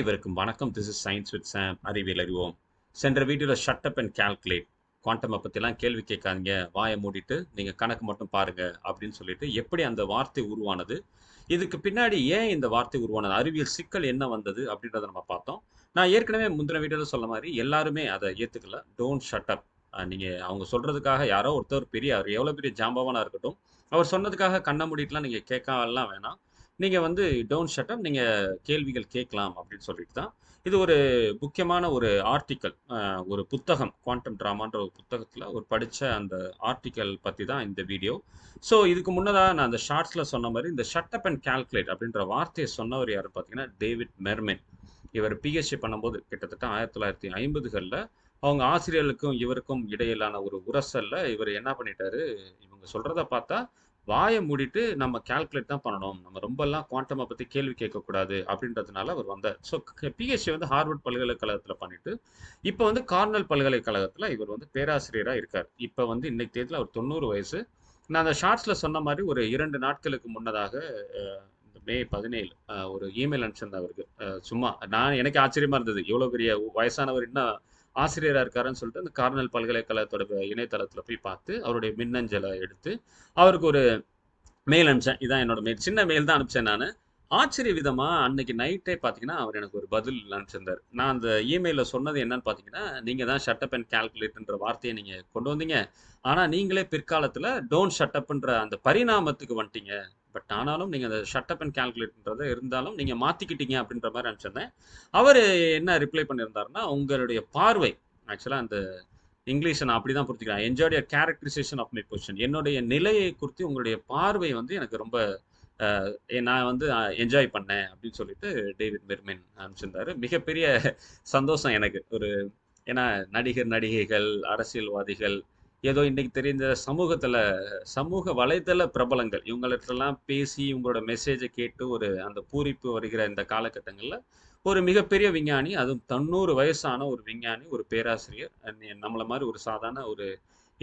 அனைவருக்கும் வணக்கம். This is science with Sam அறிவியல் அறிவோம். சென்ற வீடியோவில் shut up and calculate quantum பற்றிலாம் கேள்வி கேட்காதீங்க. வாயை மூடிட்டு நீங்கள் கணக்கு மட்டும் பாருங்க அப்படின்னு சொல்லிட்டு எப்படி அந்த வார்த்தை உருவானது? இதுக்கு பின்னாடி ஏன் இந்த வார்த்தை உருவானது? அறிவியல் சிக்கல் என்ன வந்தது அப்படின்றத நம்ம பார்த்தோம். நான் ஏற்கனவே முந்தின வீடியோவில் சொன்ன மாதிரி எல்லாருமே அதை ஏற்றுக்கல டோன்ட் ஷட் அப் நீங்கள் அவங்க சொல்கிறதுக்காக யாரோ ஒருத்தர் பெரிய அவர் எவ்வளோ பெரிய ஜாம்பவானாக இருக்கட்டும் அவர் சொன்னதுக்காக கண்ண மூடிட்டுலாம் நீங்கள் கேட்கலாம் வேணாம். நீங்கள் வந்து டோன்ட் ஷட்அப் நீங்கள் கேள்விகள் கேட்கலாம் அப்படின்னு சொல்லிட்டு தான். இது ஒரு முக்கியமான ஒரு ஆர்டிக்கல் ஒரு புத்தகம் குவாண்டம் ட்ராமான்ற ஒரு புத்தகத்தில் ஒரு படித்த அந்த ஆர்டிக்கல் பற்றி தான் இந்த வீடியோ. ஸோ இதுக்கு முன்னதாக நான் அந்த ஷார்ட்ஸில் சொன்ன மாதிரி இந்த ஷட்டப் அண்ட் கால்குலேட் அப்படின்ற வார்த்தையை சொன்னவர் யார் பார்த்தீங்கன்னா டேவிட் மெர்மென். இவர் பிஹெச்டி பண்ணும்போது கிட்டத்தட்ட ஆயிரத்தி தொள்ளாயிரத்தி ஐம்பதுகளில் அவங்க ஆசிரியர்களுக்கும் இவருக்கும் இடையிலான ஒரு உரசல்ல இவர் என்ன பண்ணிட்டாரு? இவங்க சொல்கிறத பார்த்தா வாயை மூடிட்டு நம்ம கால்குலேட் தான் பண்ணணும். நம்ம ரொம்பலாம் குவாண்டமை பற்றி கேள்வி கேட்கக்கூடாது அப்படின்றதுனால அவர் வந்தார். ஸோ பிஹெச்டி வந்து ஹார்வர்ட் பல்கலைக்கழகத்தில் பண்ணிட்டு இப்போ வந்து கார்னல் பல்கலைக்கழகத்தில் இவர் வந்து பேராசிரியராக இருக்கார். இப்போ வந்து இன்னைக்கு தேதியில் அவர் தொண்ணூறு வயசு. நான் அந்த ஷார்ட்ஸில் சொன்ன மாதிரி ஒரு இரண்டு நாட்களுக்கு முன்னதாக இந்த மே பதினேழு ஒரு இமெயில் அனுப்பிச்சிருந்தேன் அவருக்கு. சும்மா நான் எனக்கு ஆச்சரியமா இருந்தது. இவ்வளோ பெரிய வயசானவர் இன்னும் ஆசிரியராக இருக்காருன்னு சொல்லிட்டு அந்த கார்னல் பல்கலைக்கழகத்தோட இணையதளத்தில் போய் பார்த்து அவருடைய மின்னஞ்சலை எடுத்து அவருக்கு ஒரு மெயில் அனுப்பிச்சேன். இதான் என்னோட மெயில் சின்ன மெயில் தான் அனுப்பிச்சேன் நான். ஆச்சரிய விதமாக அன்னைக்கு நைட்டே பார்த்தீங்கன்னா அவர் எனக்கு ஒரு பதில் அனுப்பிச்சிருந்தார். நான் அந்த இமெயிலில் சொன்னது என்னன்னு பார்த்தீங்கன்னா நீங்கள் தான் ஷட்டப் அண்ட் கால்குலேட்ன்ற வார்த்தையை நீங்கள் கொண்டு வந்தீங்க. ஆனால் நீங்களே பிற்காலத்தில் டோன்ட் ஷட்டப்ன்ற அந்த பரிணாமத்துக்கு வந்துட்டீங்க. பட் ஆனாலும் நீங்கள் அந்த ஷட்டப் அண்ட் கால்குலேட்ன்றதை இருந்தாலும் நீங்கள் மாற்றிக்கிட்டீங்க அப்படின்ற மாதிரி அனுப்பிச்சிருந்தேன். அவர் என்ன ரிப்ளை பண்ணியிருந்தாருன்னா உங்களுடைய பார்வை ஆக்சுவலாக அந்த இங்கிலீஷை நான் அப்படி தான் புரிஞ்சுக்கிறேன் enjoy your characterisation of my position என்னுடைய நிலையை குறித்து உங்களுடைய பார்வை வந்து எனக்கு ரொம்ப நான் வந்து என்ஜாய் பண்ணேன் அப்படின்னு சொல்லிட்டு டேவிட் மெர்மின் அனுப்பிச்சிருந்தாரு. மிகப்பெரிய சந்தோஷம் எனக்கு. ஒரு ஏன்னா நடிகர் நடிகைகள் அரசியல்வாதிகள் ஏதோ இன்னைக்கு தெரிந்த சமூகத்தில் சமூக வலைதள பிரபலங்கள் இவங்கள்ட்டெல்லாம் பேசி இவங்களோட மெசேஜை கேட்டு ஒரு அந்த பூரிப்பு வருகிற இந்த காலகட்டங்களில் ஒரு மிகப்பெரிய விஞ்ஞானி அதுவும் தொண்ணூறு வயசான ஒரு விஞ்ஞானி ஒரு பேராசிரியர் நம்மளை மாதிரி ஒரு சாதாரண ஒரு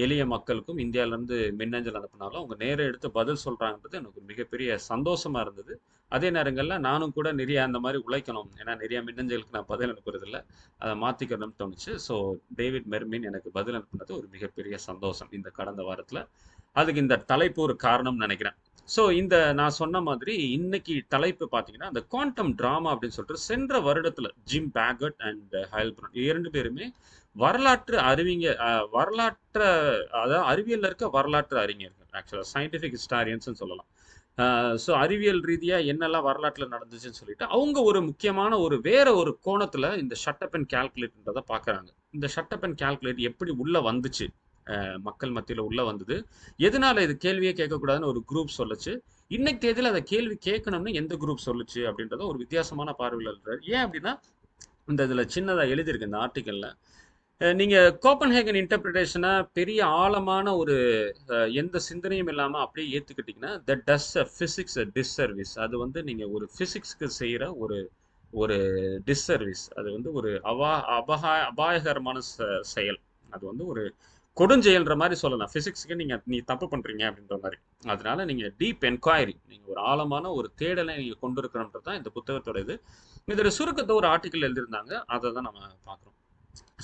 எளிய மக்களுக்கும் இந்தியாவிலேருந்து மின்னஞ்சல் அனுப்பினாலும் அவங்க நேரம் எடுத்து பதில் சொல்கிறாங்கன்றது எனக்கு மிகப்பெரிய சந்தோஷமாக இருந்தது. அதே நேரங்களில் நானும் கூட நிறைய அந்த மாதிரி உழைக்கணும். ஏன்னா நிறைய மின்னஞ்சலுக்கு நான் பதில் அனுப்புறதில்ல. அதை மாற்றிக்கணும்னு தோணுச்சு. ஸோ டேவிட் மெர்மின் எனக்கு பதில் அனுப்புனது ஒரு மிகப்பெரிய சந்தோஷம் இந்த கடந்த வாரத்தில். அதுக்கு இந்த தலைப்பு ஒரு காரணம்னு நினைக்கிறேன். ஸோ இந்த நான் சொன்ன மாதிரி இன்னைக்கு தலைப்பு பார்த்தீங்கன்னா அந்த குவாண்டம் ட்ராமா அப்படின்னு சொல்லிட்டு சென்ற வருடத்தில் ஜிம் பேகட் அண்ட் ஹயல்பிரன் இரண்டு பேருமே வரலாற்று அறிவிங்க வரலாற்று அதாவது அறிவியலில் இருக்க வரலாற்று அறிஞர்கள் ஆக்சுவலாக சயின்டிஃபிக் ஹிஸ்டாரியன்ஸ்னு சொல்லலாம். ஸோ அறிவியல் ரீதியாக என்னெல்லாம் வரலாற்றில் நடந்துச்சுன்னு சொல்லிட்டு அவங்க ஒரு முக்கியமான ஒரு வேற ஒரு கோணத்தில் இந்த ஷட்டப் அண்ட் கேல்குலேட்ன்றதை பார்க்குறாங்க. இந்த ஷட்டப் அண்ட் கேல்குலேட் எப்படி உள்ளே வந்துச்சு? மக்கள் மத்தியில் உள்ளே வந்தது. எதனால இது கேள்வியே கேட்கக்கூடாதுன்னு ஒரு குரூப் சொல்லுச்சு. இன்னைக்கு தேதியில் அதை கேள்வி கேட்கணும்னு எந்த குரூப் சொல்லுச்சு அப்படின்றத ஒரு வித்தியாசமான பார்வையில் இருக்கிறார் ஏன் அப்படின்னா இந்த இதில் சின்னதாக எழுதியிருக்கு இந்த ஆர்டிக்கலில் நீங்கள் கோப்பன்ஹேகன் இன்டர்பிரிட்டேஷனை பெரிய ஆழமான ஒரு எந்த சிந்தனையும் இல்லாமல் அப்படியே ஏற்றுக்கிட்டிங்கன்னா த டஸ் அ ஃபிசிக்ஸ் அ டிஸ்சர்வீஸ் அது வந்து நீங்கள் ஒரு ஃபிசிக்ஸ்க்கு செய்கிற ஒரு ஒரு டிஸ்சர்வீஸ் அது வந்து ஒரு அவா அபகா அபாயகரமான செயல். அது வந்து ஒரு கொடுஞ்செயல்ன்ற மாதிரி சொல்லலாம். ஃபிசிக்ஸுக்கு நீங்கள் நீ தப்பு பண்ணுறீங்க அப்படின்ற மாதிரி. அதனால நீங்கள் டீப் என்கொயரி நீங்கள் ஒரு ஆழமான ஒரு தேடலை நீங்கள் கொண்டு இருக்கணுன்றது தான் இந்த புத்தகத்தோட இது இதோட சுருக்கத்தை ஒரு ஆர்டிக்கல் எழுதியிருந்தாங்க. அதை தான் நம்ம பார்க்குறோம்.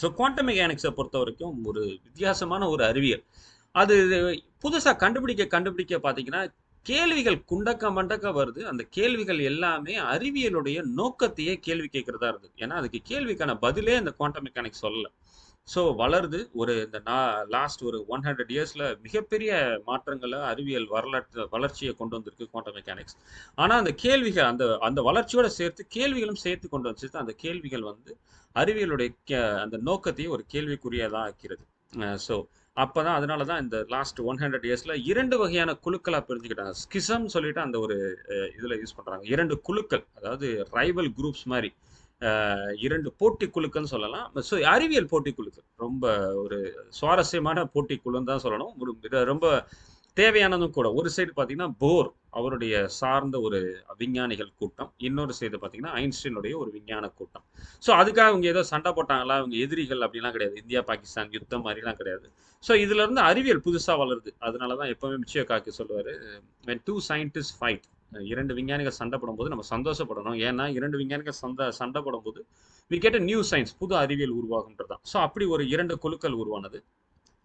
ஸோ குவாண்டம் மெக்கானிக்ஸை பொறுத்த வரைக்கும் ஒரு வித்தியாசமான ஒரு அறிவியல். அது புதுசாக கண்டுபிடிக்க கண்டுபிடிக்க பார்த்தீங்கன்னா கேள்விகள் குண்டக்க மண்டக்க வருது. அந்த கேள்விகள் எல்லாமே அறிவியலுடைய நோக்கத்தையே கேள்வி கேட்கறதா இருந்தது. ஏன்னா அதுக்கு கேள்விக்கான பதிலே அந்த குவாண்டம் மெக்கானிக்ஸ் சொல்லலை. ஸோ வளருது. ஒரு இந்த லாஸ்ட் ஒரு ஒன் ஹண்ட்ரட் இயர்ஸில் மிகப்பெரிய மாற்றங்களை அறிவியல் வரலாற்று வளர்ச்சியை கொண்டு வந்திருக்கு குவாண்டம் மெக்கானிக்ஸ் ஆனால் அந்த கேள்விகள் அந்த அந்த வளர்ச்சியோட சேர்த்து கேள்விகளும் சேர்த்து கொண்டு வந்துச்சு அந்த கேள்விகள் வந்து அறிவியலுடைய அந்த நோக்கத்தையும் ஒரு கேள்விக்குரியதாக ஆக்கிறது. ஸோ அப்போ தான் அதனால தான் இந்த லாஸ்ட் ஒன் ஹண்ட்ரட் இயர்ஸில் இரண்டு வகையான குழுக்களாக பிரிஞ்சுக்கிட்டாங்க. ஸ்கிசம் சொல்லிட்டு அந்த ஒரு இதில் யூஸ் பண்ணுறாங்க இரண்டு குழுக்கள் அதாவது ரைவல் குரூப்ஸ் மாதிரி. இரண்டு போட்டி குழுக்கள்னு சொல்லலாம். ஸோ அறிவியல் போட்டி குழுக்கள். ரொம்ப ஒரு சுவாரஸ்யமான போட்டி குழுன்னு தான் சொல்லணும். ஒரு ரொம்ப தேவையானதும் கூட. ஒரு சைடு பார்த்தீங்கன்னா போர் அவருடைய சார்ந்த ஒரு விஞ்ஞானிகள் கூட்டம். இன்னொரு சைடு பார்த்தீங்கன்னா ஐன்ஸ்டீனுடைய ஒரு விஞ்ஞான கூட்டம். ஸோ அதுக்காக அவங்க ஏதோ சண்டை போட்டாங்களா? அவங்க எதிரிகள் அப்படிலாம் கிடையாது. இந்தியா பாகிஸ்தான் யுத்தம் மாதிரிலாம் கிடையாது. ஸோ இதுலேருந்து அறிவியல் புதுசாக வளருது. அதனால தான் எப்போவுமே மிச்சிய காக்கி சொல்லுவார் வென் டூ சயின்டிஸ்ட் ஃபைட் இரண்டு விஞ்ஞானிகள் சண்டை போடும்போது நம்ம சந்தோஷப்படணும். ஏன்னா இரண்டு விஞ்ஞானிகள் சண்டை சண்டை போடும்போது வி கேட் நியூ சயின்ஸ் புது அறிவியல் உருவாகுன்றதான் ஸோ அப்படி ஒரு இரண்டு குழுக்கள் உருவானது.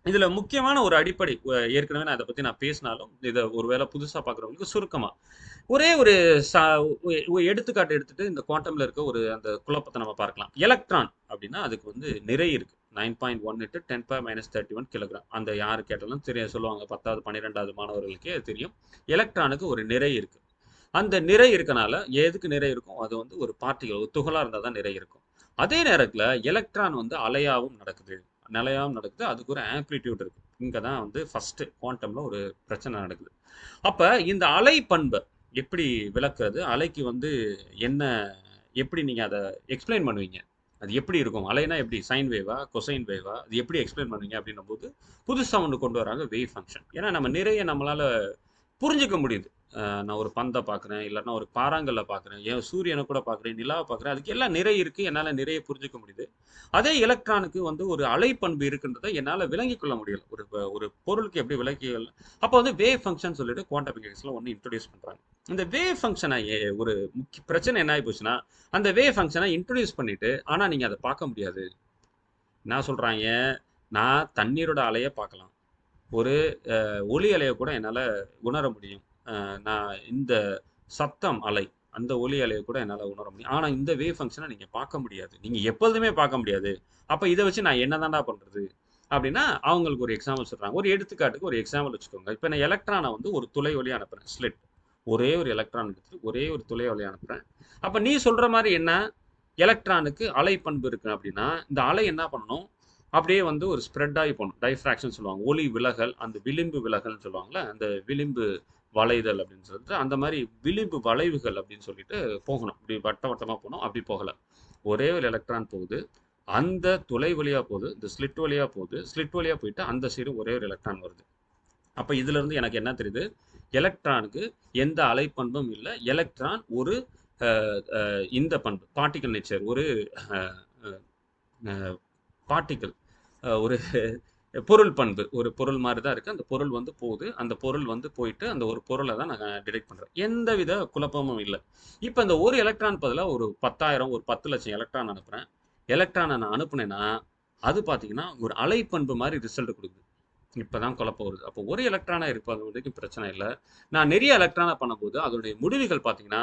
இதுல முக்கியமான ஒரு அடிப்படை ஏற்கனவே நான் இதை பத்தி நான் பேசினாலும் இதை ஒருவேளை புதுசா பார்க்குறவங்களுக்கு சுருக்கமா. ஒரே ஒரு எடுத்துக்காட்டு எடுத்துட்டு இந்த குவாண்டம்ல இருக்க ஒரு அந்த குழப்பத்தை நம்ம பார்க்கலாம். எலக்ட்ரான் அப்படின்னா அதுக்கு வந்து நிறை இருக்கு. நைன் பாயிண்ட் ஒன் எட்டு ten power minus thirty one kilogram அந்த யாரு கேட்டாலும் தெரிய சொல்லுவாங்க பத்தாவது பன்னிரெண்டாவது மாணவர்களுக்கே தெரியும். எலக்ட்ரானுக்கு ஒரு நிறை இருக்கு. அந்த நிறை இருக்கனால எதுக்கு நிறை இருக்கும்? அது வந்து ஒரு பார்ட்டிகள் ஒரு துகளாக இருந்தால் தான் நிறை இருக்கும். அதே நேரத்தில் எலக்ட்ரான் வந்து அலையாகவும் நடக்குது. நிலையாகவும் நடக்குது. அதுக்கு ஒரு ஆம்பிளிடியூட் இருக்கு. இங்கே தான் வந்து ஃபஸ்ட்டு குவாண்டமில் ஒரு பிரச்சனை நடக்குது. அப்போ இந்த அலை பண்பை எப்படி விளக்குறது? அலைக்கு வந்து என்ன எப்படி நீங்கள் அதை எக்ஸ்பிளைன் பண்ணுவீங்க? அது எப்படி இருக்கும்? அலைனா எப்படி? சைன் வேவா கொசைன் வேவா அது எப்படி எக்ஸ்பிளைன் பண்ணுவீங்க அப்படின்னும் போது புதுசாக ஒன்று கொண்டு வராங்க வேவ் ஃபங்க்ஷன் ஏன்னா நம்ம நிறைய நம்மளால் புரிஞ்சுக்க முடியுது. நான் ஒரு பந்தை பார்க்குறேன் இல்லைன்னா ஒரு பாறாங்கல்ல பார்க்குறேன் என் சூரியனை கூட பார்க்குறேன் நிலாவை பார்க்குறேன் அதுக்கு எல்லாம் நிறை இருக்குது என்னால் நிறைய புரிஞ்சுக்க முடியுது. அதே எலக்ட்ரானுக்கு வந்து ஒரு அலை பண்பு இருக்குன்றதை என்னால் விளங்கி கொள்ள முடியல. ஒரு ஒரு பொருளுக்கு எப்படி விளக்கி அப்போ வந்து வேவ் ஃபங்க்ஷன் சொல்லிட்டு குவாண்டம் மெக்கானிக்ஸில் ஒன்று இன்ட்ரடியூஸ் பண்ணுறாங்க இந்த வேவ் ஃபங்க்ஷனை ஒரு முக்கிய பிரச்சனை என்ன ஆகி போச்சுன்னா அந்த வேவ் ஃபங்க்ஷனை இன்ட்ரடியூஸ் பண்ணிட்டு ஆனால் நீங்கள் அதை பார்க்க முடியாது. என்ன சொல்கிறாங்க நான் தண்ணீரோட அலையை பார்க்கலாம். ஒரு ஒளி ஒலி அலையை கூட என்னால் உணர முடியும். நான் இந்த சத்தம் அலை அந்த ஒலி அலையை கூட என்னால் உணர முடியும். ஆனால் இந்த வேவ் ஃபங்க்ஷனை நீங்கள் பார்க்க முடியாது. நீங்கள் எப்போதுமே பார்க்க முடியாது. அப்போ இதை வச்சு நான் என்ன தாண்டா பண்ணுறது அப்படின்னா அவங்களுக்கு ஒரு எக்ஸாம்பிள் சொல்கிறாங்க ஒரு எடுத்துக்காட்டுக்கு ஒரு எக்ஸாம்பிள் வச்சுக்கோங்க. இப்போ நான் எலக்ட்ரானை வந்து ஒரு துளை ஒலி அனுப்புகிறேன் ஸ்லிட் ஒரே ஒரு எலக்ட்ரான் எடுத்துட்டு ஒரே ஒரு துளை ஒலி அனுப்புகிறேன் அப்போ நீ சொல்கிற மாதிரி என்ன? எலக்ட்ரானுக்கு அலை பண்பு இருக்குது அப்படின்னா இந்த அலை என்ன பண்ணணும்? அப்படியே வந்து ஒரு ஸ்ப்ரெட் ஆகி போகணும். டைஃப்ராக்ஷன் சொல்லுவாங்க. ஒளி விலகல் அந்த விளிம்பு விலகல்னு சொல்லுவாங்கள்ல அந்த விளிம்பு வளைதல் அப்படின்னு சொல்லிட்டு அந்த மாதிரி விளிம்பு வளைவுகள் அப்படின்னு சொல்லிட்டு போகணும். இப்படி வட்ட வட்டமாக போகணும் அப்படி போகலை. ஒரே ஒரு எலக்ட்ரான் போகுது அந்த துளை வழியாக போகுது இந்த ஸ்லிட் வழியாக போகுது ஸ்லிட் வழியாக போயிட்டு அந்த சைடு ஒரே ஒரு எலக்ட்ரான் வருது. அப்போ இதிலிருந்து எனக்கு என்ன தெரியுது? எலக்ட்ரானுக்கு எந்த அலைப்பண்பும் இல்லை. எலக்ட்ரான் ஒரு இந்த பண்பு பார்ட்டிக்கல் நேச்சர் ஒரு பார்ட்டிக்கல் ஒரு பொருள் பண்பு. ஒரு பொருள் மாதிரி தான் இருக்குது அந்த பொருள் வந்து போகுது. அந்த பொருள் வந்து போயிட்டு அந்த ஒரு பொருளை தான் நாங்கள் டிடெக்ட் பண்ணுறோம் எந்த வித குழப்பமும் இல்லை. இப்போ இந்த ஒரு எலக்ட்ரான் பதிலாக ஒரு பத்தாயிரம் ஒரு பத்து லட்சம் எலக்ட்ரான் அனுப்புகிறேன் எலக்ட்ரானை நான் அனுப்புனேன்னா அது பார்த்தீங்கன்னா ஒரு அலைப்பண்பு மாதிரி ரிசல்ட் கொடுக்குது. இப்போ தான் குழப்பம் வருது. அப்போ ஒரு எலக்ட்ரானாக இருப்பது வரைக்கும் பிரச்சனை இல்லை. நான் நிறைய எலக்ட்ரானை பண்ணும்போது அதோடைய முடிவுகள் பார்த்தீங்கன்னா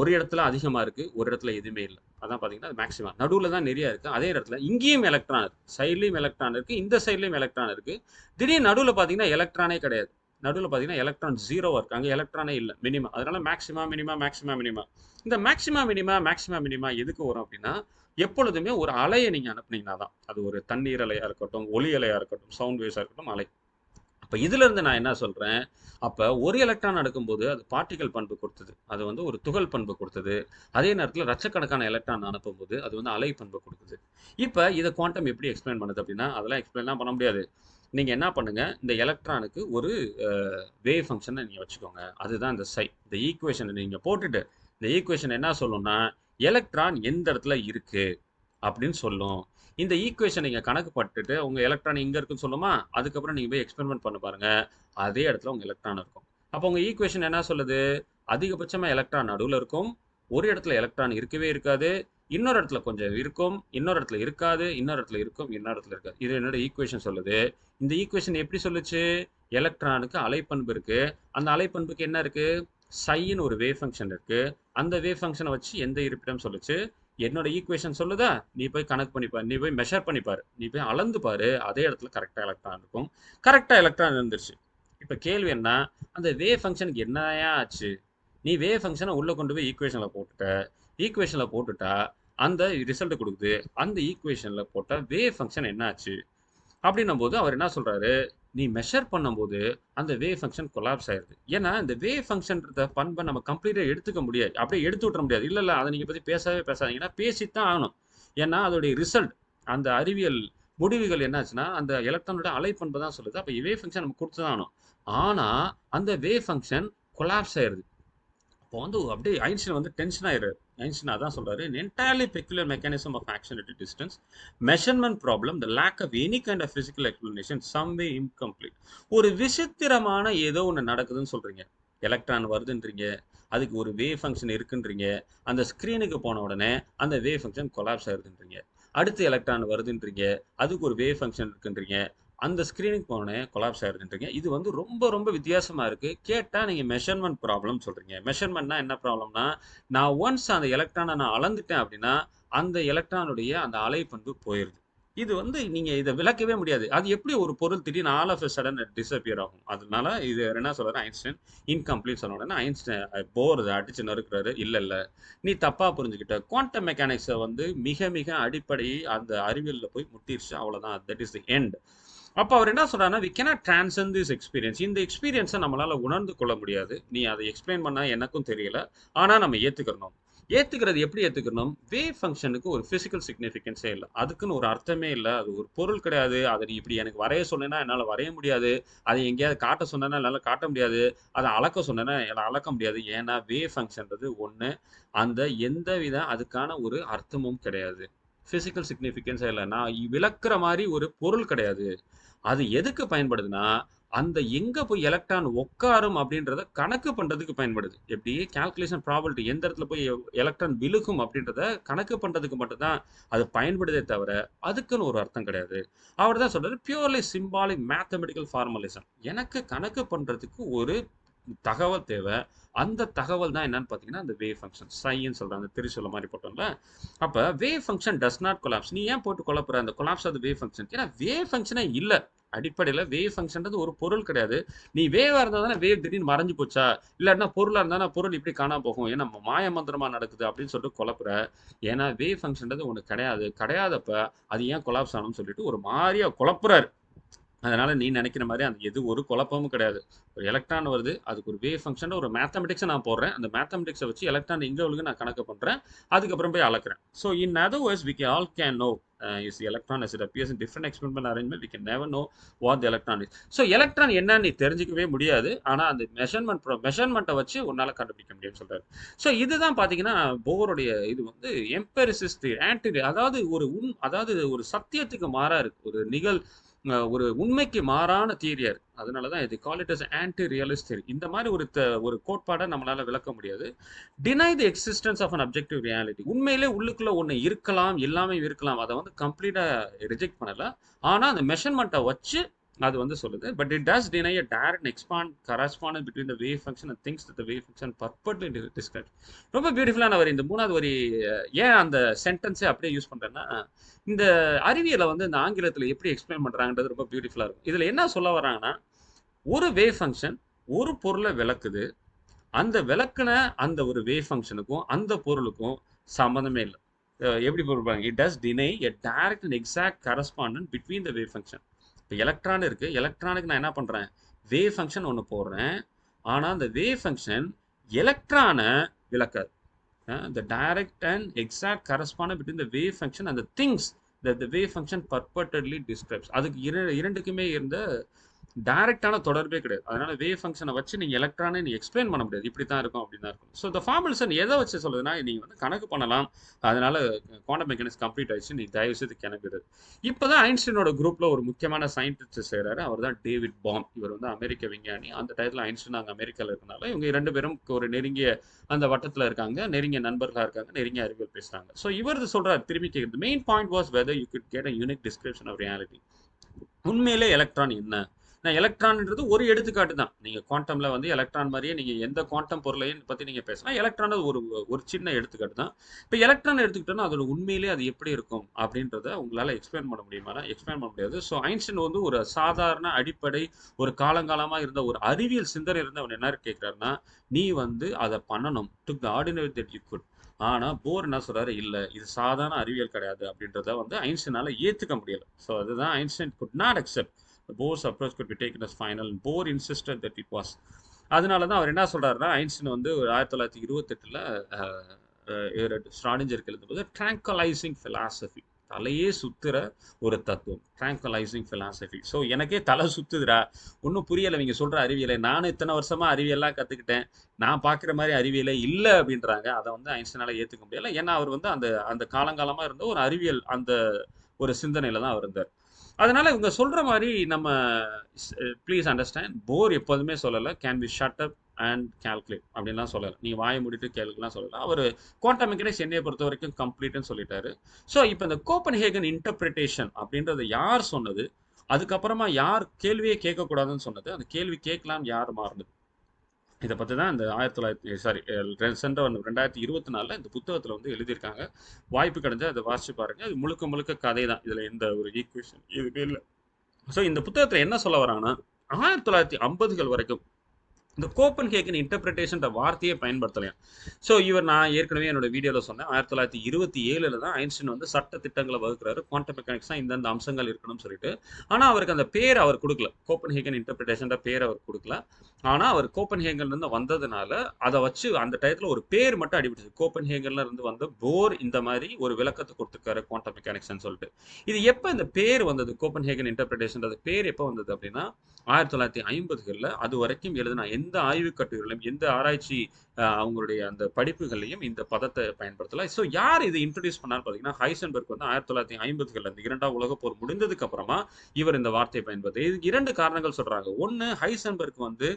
ஒரு இடத்துல அதிகமாக இருக்குது ஒரு இடத்துல எதுவுமே இல்லை. அதான் பார்த்தீங்கன்னா மேக்ஸிமம் நடுவில் தான் நிறையா இருக்குது அதே இடத்துல இங்கேயும் எலக்ட்ரான் இருக்குது சைட்லேயும் எலக்ட்ரான் இருக்குது இந்த சைட்லேயும் எலக்ட்ரான் இருக்குது திடீர்னு நடுவில் பார்த்தீங்கன்னா எலக்ட்ரானே கிடையாது. நடுவில் பார்த்தீங்கன்னா எலக்ட்ரான் ஜீரோவாக இருக்குது அங்கே எலக்ட்ரானே இல்லை. மினிமம் அதனால மேக்ஸிமம் மினிமா மேக்ஸிமம் மினிமா இந்த மேக்ஸிமம் மினிமா மேக்ஸிமம் மினிமா எதுக்கு வரும் அப்படின்னா எப்பொழுதுமே ஒரு அலையை நீங்கள் அனுப்புனீங்கன்னா தான் அது ஒரு தண்ணீர் அலையாக இருக்கட்டும் ஒலி அலையாக இருக்கட்டும் சவுண்ட் வேவ்ஸாக இருக்கட்டும் அலை. அப்போ இதிலிருந்து நான் என்ன சொல்கிறேன் அப்போ ஒரு எலக்ட்ரான் அடுக்கும்போது அது பார்ட்டிகல் பண்பு கொடுத்தது. அது வந்து ஒரு துகள் பண்பு கொடுத்தது. அதே நேரத்தில் லட்சக்கணக்கான எலக்ட்ரான் அனுப்பும்போது அது வந்து அலை பண்பு கொடுக்குது. இப்போ இதை குவாண்டம் எப்படி எக்ஸ்பிளைன் பண்ணுது அப்படின்னா அதெல்லாம் எக்ஸ்பிளைன்லாம் பண்ண முடியாது. நீங்கள் என்ன பண்ணுங்கள் இந்த எலக்ட்ரானுக்கு ஒரு வேவ் ஃபங்க்ஷனை நீங்கள் வச்சுக்கோங்க. அதுதான் இந்த சை இந்த ஈக்குவேஷனை நீங்கள் போட்டுட்டு இந்த ஈக்குவேஷன் என்ன சொல்லணும்னா எலக்ட்ரான் எந்த இடத்துல இருக்குது அப்படின்னு சொல்லும். இந்த ஈக்குவேஷன் நீங்கள் கணக்கு பட்டுட்டு உங்கள் எலக்ட்ரான் எங்கே இருக்குன்னு சொல்லுமா அதுக்கப்புறம் நீங்கள் போய் எக்ஸ்பெரிமெண்ட் பண்ண பாருங்கள் அதே இடத்துல உங்கள் எலக்ட்ரான் இருக்கும். அப்போ உங்கள் ஈக்குவேஷன் என்ன சொல்லுது? அதிகபட்சமாக எலக்ட்ரான் நடுவில் இருக்கும். ஒரு இடத்துல எலக்ட்ரான் இருக்கவே இருக்காது. இன்னொரு இடத்துல கொஞ்சம் இருக்கும். இன்னொரு இடத்துல இருக்காது. இன்னொரு இடத்துல இருக்கும். இன்னொரு இடத்துல இருக்காது. இது என்னோட ஈக்குவேஷன் சொல்லுது. இந்த ஈக்குவேஷன் எப்படி சொல்லுச்சு? எலக்ட்ரானுக்கு அலைப்பண்பு இருக்கு. அந்த அலைப்பண்புக்கு என்ன இருக்கு? சைன்னு ஒரு வேவ் ஃபங்க்ஷன் இருக்கு. அந்த வேவ் ஃபங்க்ஷனை வச்சு எந்த இருப்பிடம் சொல்லுச்சு? என்னோட ஈக்குவேஷன் சொல்லுதா? நீ போய் கணக்கு பண்ணிப்பார். நீ போய் மெஷர் பண்ணிப்பார். நீ போய் அளந்து பாரு. அதே இடத்துல கரெக்டாக எலக்ட்ரான் இருக்கும். கரெக்டாக எலக்ட்ரான் இருந்துருச்சு. இப்போ கேள்வி என்ன? அந்த வேவ் ஃபங்க்ஷனுக்கு என்னையா ஆச்சு? நீ வேவ் ஃபங்க்ஷனை உள்ளே கொண்டு போய் ஈக்குவேஷனில் போட்டுட்ட. ஈக்குவேஷனில் போட்டுட்டா அந்த ரிசல்ட் கொடுக்குது. அந்த ஈக்குவேஷனில் போட்டால் வேவ் ஃபங்க்ஷன் என்ன ஆச்சு அப்படின்னும் போது அவர் என்ன சொல்கிறாரு நீ மெஷர் பண்ணும்போது அந்த வேவ் ஃபங்க்ஷன் கொலாப்ஸ் ஆயிருது. ஏன்னா இந்த வேவ் ஃபங்க்ஷன்றத பண்பை நம்ம கம்ப்ளீட்டாக எடுத்துக்க முடியாது. அப்படியே எடுத்து விட்ற முடியாது. இல்லை இல்லை அதை நீங்கள் பற்றி பேசவே பேசாதீங்கன்னா பேசித்தான் ஆகணும். ஏன்னா அதோடைய ரிசல்ட் அந்த அறிவியல் முடிவுகள் என்னாச்சுன்னா அந்த எலக்ட்ரானோட பண்பை தான் சொல்லுது. அப்போ வேவ் ஃபங்க்ஷன் நம்ம கொடுத்து தான் ஆகணும். ஆனால் அந்த வேவ் ஃபங்க்ஷன் கொலாப்ஸ் ஆயிடுது அப்போ வந்து அப்படியே ஐன்ஸ்டைன் வந்து டென்ஷன் ஆயிடுறாரு ஐன்ஸ்டைன் அதான் சொல்றாரு entirely peculiar mechanism of action at distance measurement problem the lack of any kind of physical explanation some way incomplete ஒரு விசித்திரமான ஏதோ ஒன்று நடக்குதுன்னு சொல்றீங்க. எலக்ட்ரான் வருதுன்றீங்க அதுக்கு ஒரு வேவ் ஃபங்க்ஷன் இருக்குன்றீங்க அந்த ஸ்க்ரீனுக்கு போன உடனே அந்த வேவ் ஃபங்க்ஷன் கொலாப்ஸ் ஆயிருதுன்றீங்க. அடுத்து எலக்ட்ரான் வருதுன்றீங்க அதுக்கு ஒரு வேவ் ஃபங்க்ஷன் இருக்குன்றீங்க அந்த ஸ்க்ரீனுக்கு போனே கொலாப்ஸ் ஆயிருந்துருக்கீங்க இது வந்து ரொம்ப ரொம்ப வித்தியாசமாக இருக்குது கேட்டால் நீங்கள் மெஷர்மெண்ட் ப்ராப்ளம் சொல்கிறீங்க மெஷர்மெண்ட்னா என்ன ப்ராப்ளம்னா நான் ஒன்ஸ் அந்த எலக்ட்ரானை நான் அளந்துட்டேன் அப்படின்னா அந்த எலக்ட்ரானுடைய அந்த அலைப்பண்பு போயிடுது இது வந்து நீங்க இதை விளக்கவே முடியாது. அது எப்படி ஒரு பொருள் திடீர்னு ஆல் ஆஃப் சடன் டிஸப்பியர் ஆகும்? அதனால இது என்ன சொல்றாரு? ஐன்ஸ்டைன் இன்கம்ப்ளீட் சொன்ன உடனே ஐன்ஸ்டைன் போர் அடிச்சு நறுக்கிறாரு. இல்ல இல்ல. நீ தப்பா புரிஞ்சுக்கிட்ட. குவாண்டம் மெக்கானிக்ஸை வந்து மிக மிக அடிப்படை அந்த அறிவியலில் போய் முட்டிருச்சு. அவ்வளோதான் தட் இஸ் தி எண்ட் அப்போ அவர் என்ன சொல்கிறாருன்னா we cannot transcend this experience இந்த எக்ஸ்பீரியன்ஸை நம்மளால் உணர்ந்து கொள்ள முடியாது. நீ அதை எக்ஸ்பிளைன் பண்ணால் எனக்கும் தெரியல. ஆனால் நம்ம ஏற்றுக்கிறணும் ஏற்றுக்கிறது எப்படி ஏற்றுக்கணும் வேவ் ஃபங்க்ஷனுக்கு ஒரு ஃபிசிக்கல் சிக்னிஃபிகன்ஸே இல்லை. அதுக்குன்னு ஒரு அர்த்தமே இல்லை. அது ஒரு பொருள் கிடையாது. அதை நீ இப்படி எனக்கு வரைய சொன்னேன்னா என்னால் வரைய முடியாது. அதை எங்கேயாவது காட்ட சொன்னேன்னா என்னால் காட்ட முடியாது. அதை அளக்க சொன்னேன்னா என்னால் அளக்க முடியாது. ஏன்னா வேவ் ஃபங்க்ஷன்றது ஒன்று அந்த எந்த வித அதுக்கான ஒரு அர்த்தமும் கிடையாது. ஃபிசிக்கல் சிக்னிஃபிகன்ஸே இல்லை. நான் விளக்குற மாதிரி ஒரு பொருள் கிடையாது. அது எதுக்கு பயன்படுதுன்னா அந்த எங்க போய் எலக்ட்ரான் உட்காரும் அப்படின்றத கணக்கு பண்றதுக்கு பயன்படுது. எப்படி? கால்குலேஷன் ப்ராபபிலிட்டி எந்த இடத்துல போய் எலக்ட்ரான் விழுகும் அப்படின்றத கணக்கு பண்றதுக்கு மட்டும்தான் அது பயன்படுதே தவிர அதுக்குன்னு ஒரு அர்த்தம் கிடையாது. அவர் தான் சொல்றாரு பியூர்லி சிம்பாலிக் மேத்தமெட்டிக்கல் ஃபார்மலிசம் எனக்கு கணக்கு பண்றதுக்கு ஒரு தகவல் தேவை. அந்த தகவல் தான் என்னன்னு பார்த்தீங்கன்னா அந்த வேவ் ஃபங்க்ஷன் சைன்னு சொல்றாங்க திரிசூல மாதிரி போட்டோம்ல. அப்போ wave function does not collapse நீ ஏன் போட்டு குழப்புற? அந்த கொலாப்ஸ் அது வேவ் ஃபங்க்ஷன் ஏன்னா வேவ் ஃபங்க்ஷனே இல்லை. அடிப்படையில் வேவ் ஃபங்க்ஷன்றது ஒரு பொருள் கிடையாது. நீ வேவாக இருந்தால் தானே வேவ் திடீர்னு மறைஞ்சு போச்சா? இல்லாட்டினா பொருளாக இருந்தால் பொருள் இப்படி காணாம போகும். ஏன்னா மாய மந்திரமாக நடக்குது அப்படின்னு சொல்லிட்டு குழப்புற. ஏன்னா வேவ் ஃபங்க்ஷன்றது ஒன்று கிடையாது. கிடையாதப்ப அது ஏன் கொலாப்ஸ் ஆகணும்னு சொல்லிட்டு ஒரு மாதிரியாக குழப்புறாரு. அதனால நீ நினைக்கிற மாதிரி அந்த எது ஒரு குழப்பமும் கிடையாது. ஒரு எலக்ட்ரான் வருது அதுக்கு ஒரு வேவ் ஃபங்க்ஷன் ஒரு மேத்தமெட்டிக்ஸை நான் போடுறேன். அந்த மேத்தமெட்டிக்ஸை வச்சு எலக்ட்ரான் எங்கே ஒழுங்கு நான் கணக்கு பண்ணுறேன் அதுக்கப்புறம் போய் அளக்குறேன். So in other words we can all can know is electron is it appears in different experiment arrangement we can never know what the electron is so electron என்னன்னு நீ தெரிஞ்சிக்கவே முடியாது. ஆனால் அந்த மெஷர்மெண்ட் ப்ரோ மெஷர்மெண்ட்டை வச்சு உன்னால் கண்டுபிடிக்க முடியும்னு சொல்கிறாரு ஸோ இதுதான் பார்த்தீங்கன்னா போருடைய இது வந்து எம்பெரிசிஸ்ட் ஆன்டி அதாவது ஒரு உண் அதாவது ஒரு சத்தியத்துக்கு மாறாக இருக்கு ஒரு நிகழ் ஒரு உண்மைக்கு மாறான தியரியா இருக்கு. அதனால தான் இது call it as anti realist theory இந்த மாதிரி ஒரு ஒரு கோட்பாடை நம்மளால விளக்க முடியாது. Deny the existence of an objective reality உண்மையிலே உள்ளுக்குள்ள ஒன்று இருக்கலாம் எல்லாமே இருக்கலாம். அதை வந்து கம்ப்ளீட்டாக ரிஜெக்ட் பண்ணலை. ஆனால் அந்த மெஷர்மெண்ட்டை வச்சு அது வந்து சொல்லுது. But it does deny a direct expand correspond between the wave function and things the wave function purportedly describe ரொம்ப பியூட்டிஃபுல்லான வரி. இந்த மூணாவது வரி ஏன் அந்த சென்டென்ஸே அப்படியே யூஸ் பண்ணுறேன்னா இந்த அறிவியலை வந்து இந்த ஆங்கிலத்தில் எப்படி எக்ஸ்பிளைன் பண்ணுறாங்கன்றது ரொம்ப பியூட்டிஃபுல்லாக இருக்கும். இதில் என்ன சொல்ல வராங்கன்னா ஒரு வேவ் ஃபங்க்ஷன் ஒரு பொருளை விளக்குது. அந்த விளக்குன அந்த ஒரு வேவ் ஃபங்க்ஷனுக்கும் அந்த பொருளுக்கும் சம்மந்தமே இல்லை. எப்படி பொருள் it does deny a direct and exact correspondent between the wave function இப்போ எலக்ட்ரான் இருக்குது எலக்ட்ரானுக்கு நான் என்ன பண்ணுறேன் வேவ் ஃபங்க்ஷன் ஒன்று போடுறேன். ஆனால் அந்த வேவ் ஃபங்க்ஷன் எலக்ட்ரானை விளக்காது the direct and exact correspond between the wave function அந்த things the wave function purportedly describes அதுக்கு இர இரண்டுக்குமே இருந்த டைரக்டான தொடர்பே கிடையாது. அதனால வேவ் ஃபங்க்ஷனை வச்சு நீங்கள் எலக்ட்ரானை நீ எக்ஸ்பிளைன் பண்ண முடியாது. இப்படி தான் இருக்கும். அப்படி தான் இருக்கும் ஸோ இந்த ஃபார்முலேஷன் எதை வச்சு சொல்லுதுன்னா நீங்கள் வந்து கணக்கு பண்ணலாம். அதனால குவாண்டம் மெக்கானிக்ஸ் கம்ப்ளீட் ஆயிடுச்சு. நீ தயவு செய்து கிளம்பிடுது இப்போ தான் ஐன்ஸ்டீனோட குரூப்பில் ஒரு முக்கியமான சயின்டிஸ்ட் செய்கிறாரு அவர் தான் டேவிட் பாம். இவர் வந்து அமெரிக்க விஞ்ஞானி. அந்த டயத்தில் ஐன்ஸ்டீன் அங்கே அமெரிக்காவில் இருக்கனால இவங்க ரெண்டு பேரும் ஒரு நெருங்கிய அந்த வட்டத்தில் இருக்காங்க. நெருங்கிய நண்பர்களாக இருக்காங்க. நெருங்கிய அறிவியல் பேசுகிறாங்க ஸோ இவர் சொல்கிறார் திரும்பி கேட்குறது main point was whether you could get a unique description of reality உண்மையிலே எலக்ட்ரான் என்ன? நான் எலக்ட்ரான்ன்றது ஒரு எடுத்துக்காட்டு தான். நீங்கள் குவாண்டமில் வந்து எலக்ட்ரான் மாதிரியே நீங்கள் எந்த குவாண்டம் பொருளையும் பற்றி நீங்கள் பேசலாம். எலக்ட்ரான் ஒரு ஒரு சின்ன எடுத்துக்காட்டு தான். இப்போ எலக்ட்ரான் எடுத்துக்கிட்டோன்னா அதோட உண்மையிலே அது எப்படி இருக்கும் அப்படின்றத உங்களால் எக்ஸ்பிளைன் பண்ண முடியுமா எக்ஸ்பிளைன் பண்ண முடியாது. ஸோ ஐன்ஸ்டைன் வந்து ஒரு சாதாரண அடிப்படை ஒரு காலங்காலமாக இருந்த ஒரு அறிவியல் சிந்தனை இருந்து அவன் என்ன கேட்குறாருன்னா நீ வந்து அதை பண்ணணும். To the ordinary that you could ஆனால் போர் என்ன சொல்கிறாரு இல்லை இது சாதாரண அறிவியல் கிடையாது. அப்படின்றத வந்து ஐன்ஸ்டைனால் ஏற்றுக்க முடியலை. ஸோ அதுதான் Einstein could not accept Bohr's approach could be taken as final Bohr insisted that it was அதனால தான் அவர் என்ன சொல்கிறாருன்னா ஐன்ஸ்டன் வந்து ஒரு ஆயிரத்தி தொள்ளாயிரத்தி இருபத்தெட்டில் ஸ்ட்ராடிஞ்சருக்கு எழுதும்போது ட்ராங்கலைசிங் ஃபிலாசபி தலையே சுத்துற ஒரு தத்துவம். ட்ராங்கலைசிங் ஃபிலாசபி ஸோ எனக்கே தலை சுத்துதுரா ஒன்றும் புரியலை இவங்க சொல்கிற அறிவியலை. நானும் இத்தனை வருஷமாக அறிவியல்லாம் கற்றுக்கிட்டேன் நான் பார்க்குற மாதிரி அறிவியலே இல்லை அப்படின்றாங்க. அதை வந்து ஐன்ஸ்டனால் ஏற்றுக்க முடியலை. ஏன்னா அவர் வந்து அந்த அந்த காலங்காலமாக இருந்த ஒரு அறிவியல் அந்த ஒரு சிந்தனையில் தான் அவர் இருந்தார். அதனால இவங்க சொல்ற மாதிரி நம்ம ப்ளீஸ் அண்டர்ஸ்டாண்ட் போர் எப்போதுமே சொல்லலை. Can be shut up and calculate அப்படின்லாம் சொல்லலை. நீங்கள் வாயை முடிட்டு கேளுக்கலாம் சொல்லலை. அவர் குவாண்டம் மெக்கானிக்ஸ் என்னையை பொறுத்த வரைக்கும் கம்ப்ளீட்னு சொல்லிட்டாரு. ஸோ இப்போ இந்த கோப்பன் ஹேகன் இன்டர்பிரிட்டேஷன் அப்படின்றத யார் சொன்னது? அதுக்கப்புறமா யார் கேள்வியே கேட்கக்கூடாதுன்னு சொன்னது? அந்த கேள்வி கேட்கலான்னு யார் மாறுது இதை பற்றி தான் இந்த ஆயிரத்தி தொள்ளாயிரத்தி சாரி ரெசெண்டாக ஒன்று ரெண்டாயிரத்தி இருபத்தி நாலில் இந்த புத்தகத்தில் வந்து எழுதியிருக்காங்க. வாய்ப்பு கிடைஞ்சா அதை வாசிச்சு பாருங்கள் அது முழுக்க முழுக்க கதை தான். இதில் எந்த ஒரு ஈக்குவேஷன் இதுவே இல்லை. ஸோ இந்த புத்தகத்தில் என்ன சொல்ல வராங்கன்னா ஆயிரத்தி தொள்ளாயிரத்தி ஐம்பதுகள் வரைக்கும் இந்த கோப்பன் ஹேகன் இன்டர்பிரிட்டேஷன்ற வார்த்தையை பயன்படுத்தலையா? ஸோ இவர் நான் ஏற்கனவே என்னோட வீடியோவில் சொன்னேன். ஆயிரத்தி தொள்ளாயிரத்தி இருபத்தி ஏழில் தான் ஐன்ஸ்டின் வந்து சட்ட திட்டங்களை வகுக்கிறாரு. குவாண்டம் மெக்கானிக்ஸ் தான் இந்தந்த அம்சங்கள் இருக்கணும்னு சொல்லிட்டு. ஆனால் அவருக்கு அந்த பேர் அவர் கொடுக்கல. கோப்பன் ஹேகன் இன்டர்பிரிட்டேஷன்ற பேர் அவர் கொடுக்கல. ஆனால் அவர் கோப்பன் ஹேங்கன்லேருந்து வந்ததுனால அதை வச்சு அந்த டயத்தில் ஒரு பேர் மட்டும் அடிபிடிச்சு கோப்பன் ஹேகன்ல இருந்து வந்த போர் இந்த மாதிரி ஒரு விளக்கத்தை கொடுத்துருக்காரு குவாண்டம் மெக்கானிக்ஸ்னு சொல்லிட்டு. இது எப்போ இந்த பேர் வந்தது? கோப்பன் ஹேகன் இன்டர்பிரிட்டேஷன் பேர் எப்போ வந்தது அப்படின்னா ஆயிரத்தி தொள்ளாயிரத்தி ஐம்பதுகளில் அது வரைக்கும் எழுதின எந்த ஆய்வு கட்டுரைகளையும் எந்த ஆராய்ச்சி அவங்களுடைய அந்த படிப்புகளையும் இந்த பதத்தை பயன்படுத்தலாம். ஸோ யார் இதை இன்ட்ரடியூஸ் பண்ணான்னு பார்த்தீங்கன்னா ஹைசன்பர்க் வந்து ஆயிரத்தி தொள்ளாயிரத்தி ஐம்பதுகளில் இந்த இரண்டாம் உலக போர் முடிந்ததுக்கு அப்புறமா இவர் இந்த வார்த்தையை பயன்படுத்து இது இரண்டு காரணங்கள் சொல்றாங்க. ஒன்று ஹைசன்பர்க் வந்து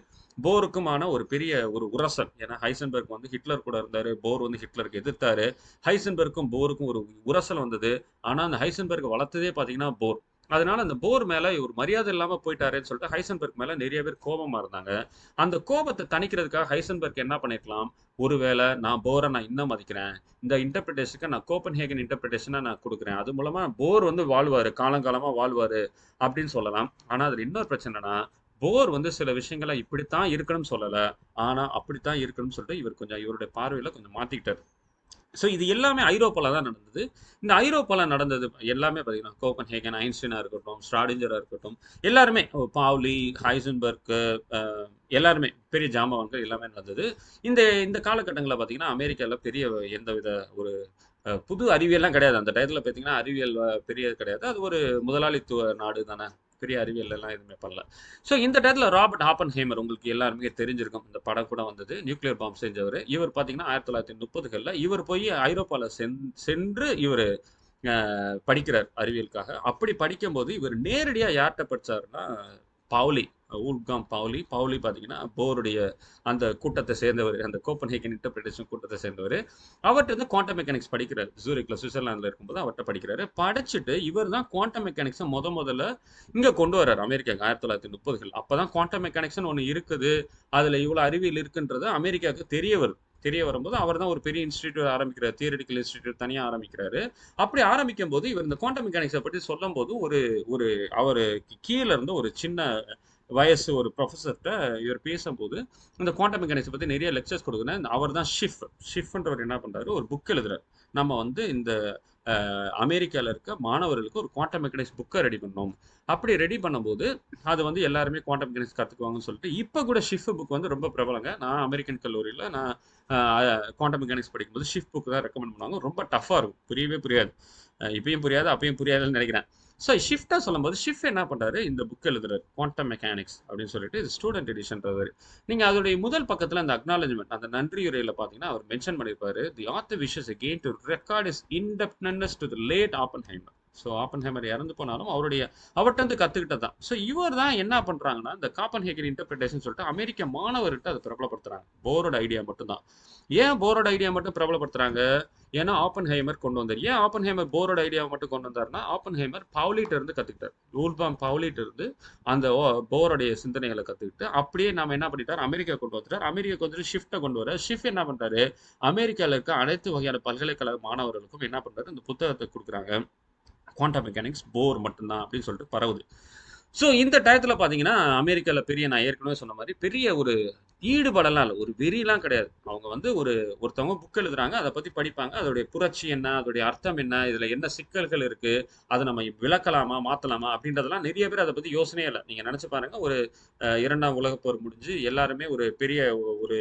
போருக்குமான ஒரு பெரிய ஒரு உரசல். ஏன்னா ஹைசன்பர்க் வந்து ஹிட்லர் கூட இருந்தாரு போர் வந்து ஹிட்லருக்கு எதிர்த்தாரு. ஹைசன்பர்க்கும் போருக்கும் ஒரு உரசல் வந்தது. ஆனால் அந்த ஹைசன்பர்க் வளர்த்ததே பார்த்தீங்கன்னா போர். அதனால அந்த போர் மேல இவர் மரியாதை இல்லாம போயிட்டாருன்னு சொல்லிட்டு ஹைசன்பர்க் மேல நிறைய பேர் கோபமா இருந்தாங்க. அந்த கோபத்தை தணிக்கிறதுக்காக ஹைசன்பர்க் என்ன பண்ணிருக்கலாம்? ஒருவேளை நான் போரை நான் இன்னும் மதிக்கிறேன். இந்த இன்டர்பிரிட்டேஷனுக்கு நான் கோப்பன் ஹேகன் இன்டர்பிரிட்டேஷனை நான் கொடுக்குறேன். அது மூலமா போர் வந்து வாழ்வாரு காலங்காலமா வாழ்வாரு அப்படின்னு சொல்லலாம். ஆனா அதுல இன்னொரு பிரச்சனைனா போர் வந்து சில விஷயங்களை இப்படித்தான் இருக்கணும்னு சொல்லலை. ஆனா அப்படித்தான் இருக்கணும்னு சொல்லிட்டு இவர் கொஞ்சம் இவருடைய பார்வையில கொஞ்சம் மாத்திக்கிட்டாரு. ஸோ இது எல்லாமே ஐரோப்பாவில் தான் நடந்தது. இந்த ஐரோப்பாவில் நடந்தது எல்லாமே பார்த்தீங்கன்னா கோப்பன் ஹேகன் ஐன்ஸ்டீனாக இருக்கட்டும் ஸ்ட்ராடிஞ்சராக இருக்கட்டும் எல்லாருமே பாவ்லி ஹைசன்பர்க்கு எல்லாருமே பெரிய ஜாமவான்கள் எல்லாமே நடந்தது. இந்த இந்த காலகட்டங்களில் பார்த்தீங்கன்னா அமெரிக்காவில் பெரிய எந்த வித ஒரு புது அறிவியல்லாம் கிடையாது. அந்த டயத்தில் பார்த்தீங்கன்னா அறிவியல் பெரியது கிடையாது. அது ஒரு முதலாளித்துவ நாடு தானே பெரிய அறிவியல் எல்லாம் எதுவுமே பண்ணல. ஸோ இந்த டயத்தில் ராபர்ட் ஹாப்பன் ஹேமர் உங்களுக்கு எல்லாருமே தெரிஞ்சிருக்கும். இந்த படம் கூட வந்தது. நியூக்ளியர் பாம்பு செஞ்சவர். இவர் பார்த்தீங்கன்னா ஆயிரத்தி தொள்ளாயிரத்தி முப்பதுகளில் இவர் போய் ஐரோப்பாவில் சென் சென்று இவர் படிக்கிறார் அறிவியலுக்காக. அப்படி படிக்கும்போது இவர் நேரடியாக யார்கிட்ட படித்தாருன்னா பவுலி ஊல்காம் பவுலி பவுலி பார்த்தீங்கன்னா போருடைய அந்த கூட்டத்தை சேர்ந்தவர் அந்த கோப்பன் ஹேக்கன் இன்டர்பிரேஷன் கூட்டத்தை சேர்ந்தவர். அவர்கிட்ட வந்து குவாண்டம் மெக்கானிக்ஸ் படிக்கிறார். ஜூரிக்ல சுவிட்சர்லாந்தில் இருக்கும்போது அவர்கிட்ட படிக்கிறாரு. படிச்சுட்டு இவர் தான் குவாண்டம் மெக்கானிக்ஸை முத முதல்ல இங்கே கொண்டு வர்றார். அமெரிக்காக்கு ஆயிரத்தி தொள்ளாயிரத்தி முப்பதுகள். அப்போ தான் குவாண்டம் மெக்கானிக்ஸ்னு ஒன்று இருக்குது. அதில் இவ்வளோ அறிவியல் இருக்குன்றது அமெரிக்காவுக்கு தெரிய வருது. தெரிய வரும்போது அவர் தான் ஒரு பெரிய இன்ஸ்டிடியூட் ஆரம்பிக்கிறார். தியரிட்டிக்கல் இன்ஸ்டிடியூட் தனியாக ஆரம்பிக்கிறாரு. அப்படி ஆரம்பிக்கும் போது இவர் இந்த குவாண்டம் மெக்கானிக்ஸை பற்றி சொல்லும் போது ஒரு ஒரு அவர் கீழே இருந்து ஒரு சின்ன வயசு ஒரு ப்ரொஃபஸர்கிட்ட இவர் பேசும்போது இந்த குவாண்டம் மெக்கானிக்ஸை பற்றி நிறைய லெக்சர்ஸ் கொடுக்குறேன். அவர் தான் ஷிஃப் ஷிஃப்ன்றவர் என்ன பண்ணுறாரு ஒரு புக் எழுதுறாரு. நம்ம வந்து இந்த அமெரிக்காவில் இருக்க மாணவர்களுக்கு ஒரு குவாண்டம் மெக்கானிக்ஸ் புக்கை ரெடி பண்ணோம். அப்படி ரெடி பண்ணும்போது அது வந்து எல்லாருமே குவாண்டம் மெக்கானிக்ஸ் கற்றுக்குவாங்கன்னு சொல்லிட்டு இப்போ கூட ஷிஃப் புக் வந்து ரொம்ப பிரபலங்க. நான் அமெரிக்கன் கல்லூரியில் நான் குவாண்டம் மெக்கானிக்ஸ் படிக்கும்போது ஷிஃப்ட் புக் தான் ரெக்கமெண்ட் பண்ணுவாங்க. ரொம்ப டஃப்பாக இருக்கும். புரியவே புரியாது. இப்பயும் புரியாது அப்பயும் புரியாதுன்னு நினைக்கிறேன். ஸோ ஷிஃப்டாக சொல்லும்போது ஷிஃப்ட் என்ன பண்ணுறாரு இந்த புக் எழுதுறாரு. குவாண்டம் மெக்கானிக்ஸ் அப்படின்னு சொல்லிட்டு இது ஸ்டூடெண்ட் எடிஷன்றாரு நீங்கள் அதோடைய முதல் பக்கத்தில் அந்த அக்னாலஜ்மெண்ட் அந்த நன்றியுரையில் பார்த்தீங்கன்னா அவர் மென்ஷன் பண்ணியிருப்பாரு the author wishes again to record is indebtedness to the late Oppenheimer so Oppenheimer இறந்து போனாலும் அவருடைய அவர்கிட்ட வந்து கற்றுக்கிட்டது தான் ஸோ இவர் தான் என்ன பண்ணுறாங்கன்னா இந்த காப்பன் ஹேகர் இன்டர்பிரிட்டேஷன் சொல்லிட்டு அமெரிக்க மாணவர்கிட்ட அதை பிரபலப்படுத்துகிறாங்க போரோட ஐடியா மட்டும்தான். ஏன் போரோட ஐடியா மட்டும் பிரபலப்படுத்துறாங்க? ஏன்னா ஆப்பன் ஹைமர் கொண்டு வந்தார். ஏன் ஆப்பன் ஹைமர் போரோட ஐடியாவை மட்டும் கொண்டு வந்தார்னா ஆப்பன் ஹைமர் பவுலிட்ட இருந்து கற்றுக்கிட்டார் ஊல்பாம் பவுலிட்ட இருந்து அந்த போரோடைய சிந்தனைகளை கற்றுக்கிட்டு அப்படியே நம்ம என்ன பண்ணிட்டார்? அமெரிக்கா கொண்டு வந்துட்டார். அமெரிக்கா வந்துட்டு ஷிஃப்ட்டை கொண்டு வர ஷிஃப்ட் என்ன பண்ணுறாரு அமெரிக்காவில் இருக்க அனைத்து வகையான பல்கலைக்கழக மாணவர்களுக்கும் என்ன பண்ணுறாரு இந்த புத்தகத்தை கொடுக்குறாங்க. குவாண்டம் மெக்கானிக்ஸ் போர் மட்டும்தான் அப்படின்னு சொல்லிட்டு பரவுது. ஸோ இந்த டயத்தில் பார்த்தீங்கன்னா அமெரிக்காவில் பெரிய நான் ஏற்கனவே சொன்ன மாதிரி பெரிய ஒரு ஈடுபாடெல்லாம் இல்லை. ஒரு வெறியெல்லாம் கிடையாது. அவங்க வந்து ஒரு ஒருத்தவங்க புக் எழுதுறாங்க அதை பற்றி படிப்பாங்க. அதோடைய புரட்சி என்ன அதோடைய அர்த்தம் என்ன இதில் என்ன சிக்கல்கள் இருக்குது அதை நம்ம விளக்கலாமா மாற்றலாமா அப்படின்றதெல்லாம் நிறைய பேர் அதை பற்றி யோசனையே இல்லை. நீங்கள் நினச்சி பாருங்கள் ஒரு இரண்டாம் உலகப் போர் முடிஞ்சு எல்லாருமே ஒரு பெரிய ஒரு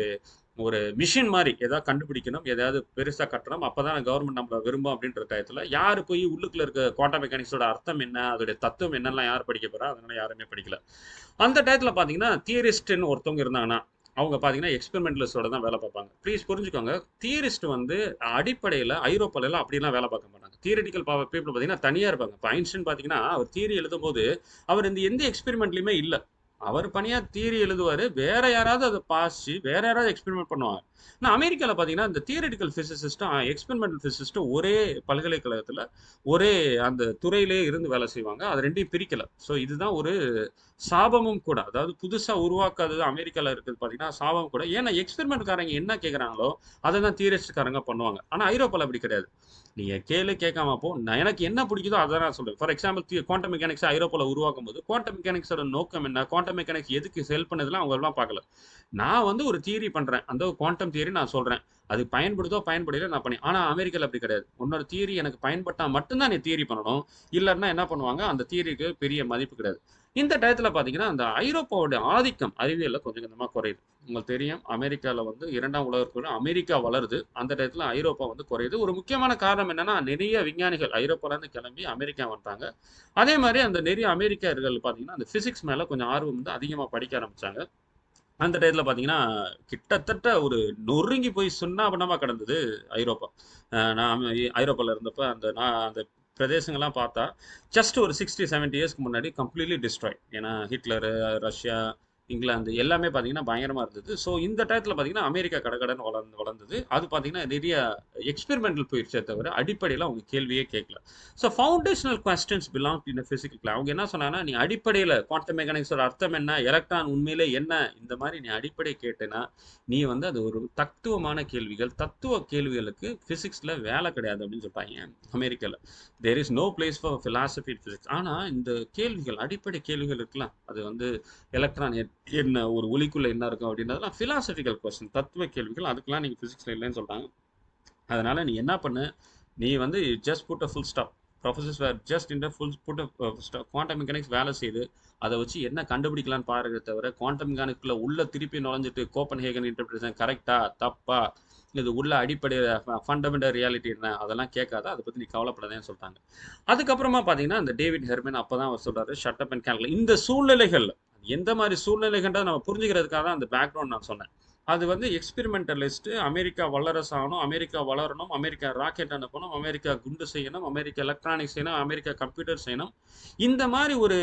ஒரு மிஷின் மாதிரி ஏதாவது கண்டுபிடிக்கணும் எதாவது பெருசாக கட்டணும் அப்போ தான் கவர்மெண்ட் நம்மளை விரும்பும் அப்படின்ற டயத்தில் யார் போய் உள்ளுக்குள்ள இருக்க குவாண்டம் மெக்கானிக்ஸோட அர்த்தம் என்ன அதோடைய தத்துவம் என்னெல்லாம் யார் படிக்க போகிறா அதனால யாருமே படிக்கல. அந்த டயத்தில் பார்த்தீங்கன்னா தியரிஸ்ட்னு ஒருத்தவங்க இருந்தாங்கன்னா அவங்க பார்த்தீங்கன்னா எக்ஸ்பெரிமெண்டலிஸ்டோட தான் வேலை பார்ப்பாங்க. ப்ளீஸ் புரிஞ்சுக்கோங்க தியரிஸ்ட் வந்து அடிப்படையில் ஐரோப்பாலெல்லாம் அப்படிலாம் வேலை பார்க்க மாட்டாங்க. தியரிட்டிக்கல் பவர் பீப்புள் பார்த்தீங்கன்னா தனியாக இருப்பாங்க. இப்போ ஐன்ஸ்டன் பார்த்தீங்கன்னா அவர் தியரி எழுதும்போது அவர் இந்த எந்த எக்ஸ்பெரிமெண்ட்லையுமே இல்லை. அவர் பணியாக தீரி எழுதுவார். வேற யாராவது அதை பாசி வேற யாராவது எக்ஸ்பெரிமெண்ட் பண்ணுவாங்க. ஆனால் அமெரிக்காவில் பார்த்தீங்கன்னா இந்த தியரிட்டிக்கல் ஃபிசிசிஸ்ட்டும் எக்ஸ்பெரிமெண்டல் ஃபிசிசிஸ்ட்டும் ஒரே பல்கலைக்கழகத்தில் ஒரே அந்த துறையிலே இருந்து வேலை செய்வாங்க. அது ரெண்டையும் பிரிக்கல. ஸோ இதுதான் ஒரு சாபமும் கூட. அதாவது புதுசாக உருவாக்காதது அமெரிக்காவில் இருக்கிறது பார்த்தீங்கன்னா சாபம் கூட. ஏன்னா எக்ஸ்பெரிமெண்ட்காரங்க என்ன கேட்குறாங்களோ அதை தான் தியரிஸ்ட்காரங்க பண்ணுவாங்க. ஆனால் ஐரோப்பாவில் அப்படி கிடையாது. நீங்கள் கேளு கேட்காம போ. நான் எனக்கு என்ன பிடிக்குதோ அதை நான் சொல்கிறேன் ஃபார் எக்ஸாம்பிள் குவாண்டம் மெக்கானிக்ஸ் ஐரோப்பாவில் உருவாக்கும் போது குவாண்டம் மெக்கானிக்ஸோட நோக்கம் என்ன? குவாண்டம் மெக்கானிக்ஸ் எதுக்கு செல் பண்ணதுலாம் அவங்க பார்க்கல. நான் வந்து ஒரு தியரி பண்ணுறேன் அந்த குவாண்டம் தியரி நான் சொல்கிறேன் அது பயன்படுதோ பயன்படல நான் பண்ணி ஆனால் அமெரிக்காவில் அப்படி கிடையாது. உன்னோட தியரி எனக்கு பயன்பட்டால் மட்டும்தான் நீ தியரி பண்ணணும். இல்லைன்னா என்ன பண்ணுவாங்க? அந்த தியரிக்கு பெரிய மதிப்பு கிடையாது. இந்த டயத்தில் பார்த்தீங்கன்னா அந்த ஐரோப்பாவோட ஆதிக்கம் அறிவியலில் கொஞ்சம் கொஞ்சமாக குறையுது. உங்களுக்கு தெரியும் அமெரிக்காவில் வந்து இரண்டாம் உலகத்துக்குள்ள அமெரிக்கா வளருது. அந்த டயத்தில் ஐரோப்பா வந்து குறையுது. ஒரு முக்கியமான காரணம் என்னன்னா நிறைய விஞ்ஞானிகள் ஐரோப்பாலேருந்து கிளம்பி அமெரிக்கா வந்துட்டாங்க. அதே மாதிரி அந்த நிறைய அமெரிக்கர்கள் பார்த்தீங்கன்னா அந்த ஃபிசிக்ஸ் மேலே கொஞ்சம் ஆர்வம் வந்து அதிகமாக படிக்க ஆரம்பிச்சாங்க. அந்த டயத்தில் பார்த்தீங்கன்னா கிட்டத்தட்ட ஒரு நொறுங்கி போய் சுண்ணாபனமாக கிடந்தது ஐரோப்பா. நான் ஐரோப்பாவில் இருந்தப்போ அந்த நான் அந்த பிரதேசங்கள்லாம் பார்த்தா ஜஸ்ட் ஒரு சிக்ஸ்டி செவன்ட்டி இயர்ஸ்க்கு முன்னாடி கம்ப்ளீட்லி டிஸ்ட்ராய் ஏன்னா ஹிட்லரு ரஷ்யா இங்கிலாந்து எல்லாமே பார்த்தீங்கன்னா பயங்கரமாக இருந்தது. ஸோ இந்த டயத்தில் பார்த்தீங்கன்னா அமெரிக்கா கடகடன் வளர்ந்து வளர்ந்தது. அது பார்த்தீங்கன்னா நிறைய எக்ஸ்பெரிமெண்டல் போயிடுச்சே தவிர அடிப்படையில் அவங்க கேள்வியே கேட்கல so foundational questions belong in physical அவங்க என்ன சொன்னாங்கன்னா நீ அடிப்படையில் குவாண்டம் மெக்கானிக்ஸோட அர்த்தம் என்ன? எலக்ட்ரான் உண்மையிலே என்ன? இந்த மாதிரி நீ அடிப்படை கேட்டேன்னா நீ வந்து அது ஒரு தத்துவமான கேள்விகள் தத்துவ கேள்விகளுக்கு ஃபிசிக்ஸில் வேலை கிடையாது அப்படின்னு சொல்லிட்டாங்க அமெரிக்காவில் there is no place for philosophy physics ஆனால் இந்த கேள்விகள் அடிப்படை கேள்விகள் இருக்கலாம் அது வந்து எலக்ட்ரான் என்ன ஒரு ஒலிக்குள்ள என்ன இருக்கும் அப்படின்றதுலாம் ஃபிலாசபிக்கல் கொஸ்டின் தத்துவ கேள்விகள் அதுக்கெல்லாம் நீங்கள் ஃபிசிக்ஸில் இல்லைன்னு சொல்கிறாங்க அதனால நீ என்ன பண்ணு நீ வந்து just put a full stop professors were just in full put quantum mechanics வேலை செய்து அதை வச்சு என்ன கண்டுபிடிக்கலான்னு பாருங்க தவிர குவாண்டம் மெக்கானிக்குள்ள உள்ள திருப்பி நுழைஞ்சிட்டு கோப்பன் ஹேகன் இன்டர்பிரேஷன் கரெக்டா தப்பா இது உள்ள அடிப்படை ஃபண்டமெண்டல் ரியாலிட்டி என்ன அதெல்லாம் கேட்காத அதை பற்றி நீ கவலைப்படாதேன்னு சொல்லிட்டாங்க அதுக்கப்புறமா பார்த்தீங்கன்னா அந்த டேவிட் ஹெர்மன் அப்போ தான் அவர் சொல்கிறாரு ஷட்டப் அண்ட் கேல்குலேட் இந்த சூழ்நிலைகள் எந்த மாதிரி சூழ்நிலை கண்டதை நம்ம புரிஞ்சுக்கிறதுக்காக தான் அந்த பேக்ரவுண்ட் நான் சொன்னேன். அது வந்து எக்ஸ்பெரிமெண்டலிஸ்ட்டு அமெரிக்கா வல்லரசு ஆகணும் அமெரிக்கா வளரணும் அமெரிக்கா ராக்கெட் அனுப்பணும் அமெரிக்கா குண்டு செய்யணும் அமெரிக்கா எலக்ட்ரானிக்ஸ் செய்யணும் அமெரிக்கா கம்ப்யூட்டர் செய்யணும். இந்த மாதிரி ஒரு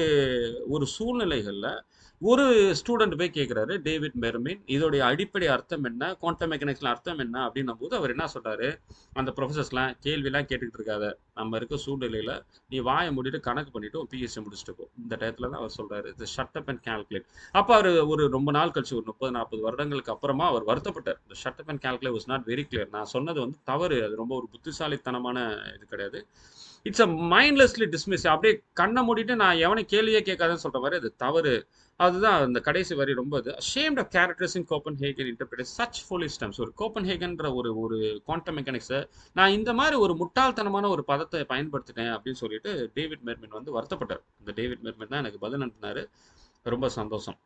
ஒரு சூழ்நிலைகளில் ஒரு ஸ்டூடெண்ட் போய் கேட்குறாரு டேவிட் மெர்மின். இதோடைய அடிப்படை அர்த்தம் என்ன? குவாண்டம் மெக்கானிக்ஸில் அர்த்தம் என்ன? அப்படின்னும் போது அவர் என்ன சொல்கிறாரு அந்த ப்ரொஃபஸர்ஸ்லாம் கேள்விலாம் கேட்டுக்கிட்டு இருக்காத. நம்ம இருக்க சூழ்நிலையில் நீ வாயை மூடிட்டு கணக்கு பண்ணிவிட்டு ஒரு பிஎஸ்சி முடிச்சுட்டு போ. இந்த டயத்தில் தான் அவர் சொல்கிறாரு இது ஷட்டப் அண்ட் கால்குலேட் அப்போ அவர் ஒரு ரொம்ப நாள் கழிச்சு ஒரு முப்பது நாற்பது வருடங்களுக்கு அப்புறம் அவர் வருத்தப்பட்டார். இந்த shut up and calculate was not very clear நான் சொன்னது வந்து தவறு. அது ரொம்ப ஒரு புத்திசாலித்தனமான இது கிடையாது. இட்ஸ் அ மைண்ட்லெஸ்லி டிஸ்மிஸ் அப்படியே கண்ணை மூடிட்டு நான் எவனை கேள்வியே கேட்காதுன்னு சொல்ற மாதிரி அது தவறு. அதுதான் அந்த கடைசி வரி ரொம்ப இது. Shamed of characters in Copenhagen interpret such foolish ஒரு கோப்பன் ஹேகன்ற ஒரு ஒரு குவாண்டம் மெக்கானிக்ஸை நான் இந்த மாதிரி ஒரு முட்டாள்தனமான ஒரு பதத்தை பயன்படுத்திட்டேன் அப்படின்னு சொல்லிட்டு டேவிட் மெர்மின் வந்து வருத்தப்பட்டார். இந்த டேவிட் மெர்மின் தான் எனக்கு பதில் அனுப்பினார். ரொம்ப சந்தோஷம்.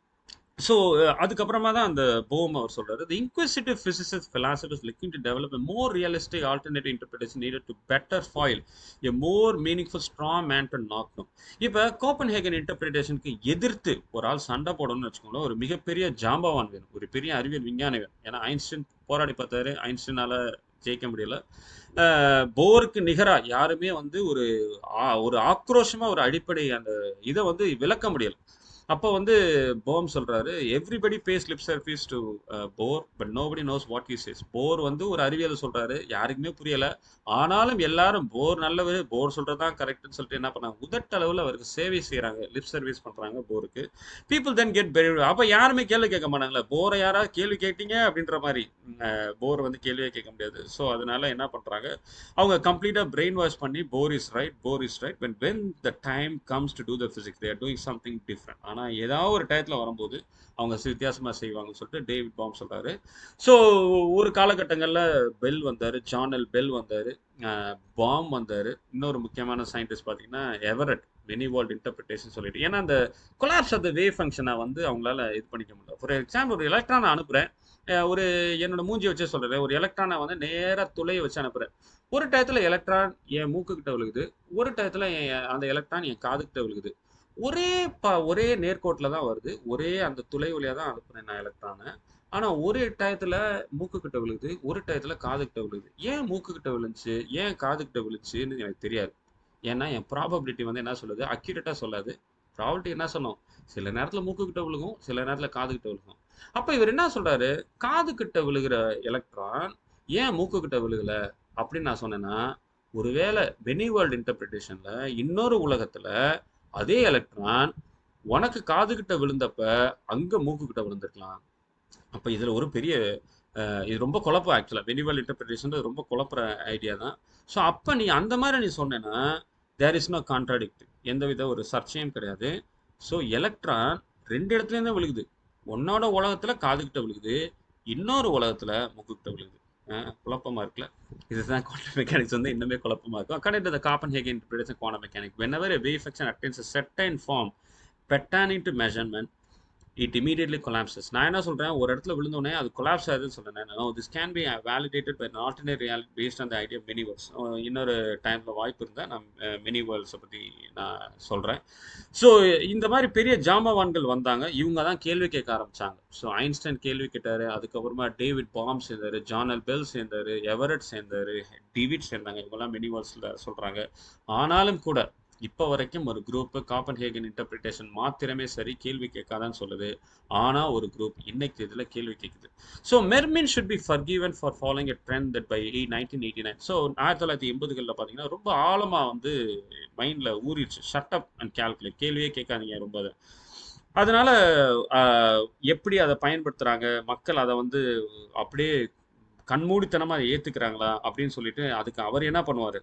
ஸோ அதுக்கப்புறமா தான் அந்த போம் அவர் சொல்றாரு the inquisitive physicist philosophers looking to develop a more realistic alternative interpretation needed to better foil a more meaningful strong man to knock இப்போ கோப்பன் ஹேகன் இன்டர்பிரிட்டேஷனுக்கு எதிர்த்து ஒரு ஆள் சண்டை போடணும்னு வச்சுக்கோங்களேன் ஒரு மிகப்பெரிய ஜாம்பவான் வேணும் ஒரு பெரிய அறிவியல் விஞ்ஞானி வேணும். ஏன்னா ஐன்ஸ்டைன் போராடி பார்த்தாரு ஐன்ஸ்டைனால ஜெயிக்க முடியல. போருக்கு நிகராக யாருமே வந்து ஒரு ஒரு ஆக்ரோஷமாக ஒரு அடிப்படை அந்த இதை வந்து விளக்க முடியலை. அப்போ வந்து போம் சொல்றாரு everybody pays lip service to Bohr but nobody knows what is is Bohr வந்து ஒரு அறிவியல் சொல்றாரு யாருக்குமே புரியல. ஆனாலும் எல்லாரும் போர் நல்லவர் போர் சொல்றதுதான் கரெக்ட்னு சொல்லிட்டு என்ன பண்ணாங்க உதட்டளவில் அவருக்கு சேவை செய்யறாங்க லிப் சர்வீஸ் பண்றாங்க போருக்கு. பீப்புள் தென் கெட் பெரிய அப்போ யாருமே கேள்வி கேட்க மாட்டாங்களே போரை யாராவது கேள்வி கேட்டீங்க அப்படின்ற மாதிரி போர் வந்து கேள்வியே கேட்க முடியாது. ஸோ அதனால என்ன பண்றாங்க அவங்க கம்ப்ளீட்டா பிரெயின் வாஷ் பண்ணி Bohr is right Bohr is right when when the time comes to do the physics they're doing something different ஆனால் ஏதாவது ஒரு டயத்தில் வரும்போது அவங்க வித்தியாசமாக செய்வாங்கன்னு சொல்லிட்டு டேவிட் பாம் சொல்கிறாரு ஸோ ஒரு காலகட்டங்களில் பெல் வந்தார் ஜானல் பெல் வந்தார் பாம் வந்தார். இன்னொரு முக்கியமான சயின்டிஸ்ட் பார்த்தீங்கன்னா எவரட் மெனி வேர்ல்ட் இன்டர்பிரிட்டேஷன் சொல்லிட்டு. ஏன்னா அந்த கொலாப்ஸ் ஆஃப் த வேவ் ஃபங்க்ஷனை வந்து அவங்களால இது பண்ணிக்க முடியல. ஃபார் எக்ஸாம்பிள் ஒரு எலக்ட்ரானை அனுப்புகிறேன் ஒரு என்னோட மூஞ்சி வச்சே சொல்கிறேன் ஒரு எலக்ட்ரானை வந்து நேராக துளையை வச்சு அனுப்புகிறேன் ஒரு டயத்தில் எலக்ட்ரான் என் மூக்குக்கிட்ட விழுகுது. ஒரு டயத்தில் அந்த எலக்ட்ரான் என் காதுக்கிட்ட விழுகுது. ஒரே ப ஒரே நேர்கோட்டில் தான் வருது. ஒரே அந்த துளை வழியாக தான் அனுப்புகிறேன் நான் எலக்ட்ரானை ஆனால் ஒரு டயத்தில் மூக்கு கிட்ட விழுகுது ஒரு டயத்தில் காது கிட்ட விழுகுது. ஏன் மூக்கு கிட்ட விழுந்துச்சு? ஏன் காது கிட்ட எனக்கு தெரியாது. ஏன்னா என் ப்ராபபிலிட்டி வந்து என்ன சொல்லுது? அக்யூரேட்டாக சொல்லாது. ப்ராபபிலிட்டி என்ன சொன்னோம்? சில நேரத்தில் மூக்கு கிட்ட விழுகும் சில நேரத்தில் காது கிட்ட விழுகும். அப்போ இவர் என்ன சொல்கிறாரு காது கிட்ட விழுகிற எலக்ட்ரான் ஏன் மூக்கு கிட்ட விழுகல? அப்படின்னு நான் சொன்னேன்னா ஒருவேளை பெனி வேர்ல்டு இன்டர்பிரிட்டேஷனில் இன்னொரு உலகத்தில் அதே எலக்ட்ரான் உனக்கு காது கிட்ட விழுந்தப்ப அங்க மூக்கு கிட்ட விழுந்திருக்கலாம். அப்ப இதுல ஒரு பெரிய இது ரொம்ப குழப்பம் ஆக்சுவலா வெனிவல் வேர்ல்டு இன்டர்பிரிட்டேஷன் ரொம்ப குழப்புற ஐடியா தான். ஸோ அப்ப நீ அந்த மாதிரி நீ சொன்னேன்னா தேர் இஸ் நோ கான்ட்ராடிக்ட் எந்தவித ஒரு சர்ச்சையும் கிடையாது. ஸோ எலக்ட்ரான் ரெண்டு இடத்துலேருந்து விழுகுது. உன்னோட உலகத்துல காது கிட்ட விழுகுது. இன்னொரு உலகத்துல மூக்கு கிட்ட விழுகுது. குழப்பமாக இருக்குல்ல? இதுதான் குவாண்டம் மெக்கானிக்ஸ் வந்து இன்னுமே குழப்பமா இருக்கும். According to the Copenhagen interpretation quantum mechanic whenever wave function attains certain form pertaining to measurement it immediately collapses நான் என்ன சொல்கிறேன் ஒரு இடத்துல விழுந்தோடனே அது கொலாப்ஸ் ஆகுதுன்னு சொல்கிறேன் no this can be validated by alternate reality based on the idea many worlds இன்னொரு டைமில் வாய்ப்பு இருந்தால் நான் மெனி வேர்ல்ஸை பற்றி நான் சொல்கிறேன் ஸோ இந்த மாதிரி பெரிய ஜாம்பவான்கள் வந்தாங்க. இவங்க தான் கேள்வி கேட்க ஆரம்பிச்சாங்க. ஸோ ஐன்ஸ்டைன் கேள்வி கேட்டார். அதுக்கப்புறமா டேவிட் பாம் சேர்ந்தார் ஜானல் பெல் சேர்ந்தார் எவரட் சேர்ந்தார் டிவிட் சேர்ந்தாங்க. இவங்கெல்லாம் மெனி வேர்ல்ஸில் சொல்கிறாங்க ஆனாலும் கூட இப்போ வரைக்கும் ஒரு குரூப் காப்பன் ஹேகன் இன்டர்பிரிட்டேஷன் மாத்திரமே சரி கேள்வி கேட்காதான்னு சொல்லுது. ஆனால் ஒரு குரூப் இன்னைக்கு இதில் கேள்வி கேட்குது. So Mermin should be forgiven for following a trend that by nineteen eighty nine so ஆயிரத்தி தொள்ளாயிரத்தி எண்பதுகளில் பார்த்தீங்கன்னா ரொம்ப ஆழமாக வந்து மைண்டில் ஊறிடுச்சு. ஷட் அப் அண்ட் கேல்குலேட் கேள்வியே கேட்காதீங்க ரொம்ப அது. அதனால எப்படி அதை பயன்படுத்துகிறாங்க மக்கள் அதை வந்து அப்படியே கண்மூடித்தனமாக அதை ஏற்றுக்கிறாங்களா அப்படின்னு சொல்லிட்டு அதுக்கு அவர் என்ன பண்ணுவார்?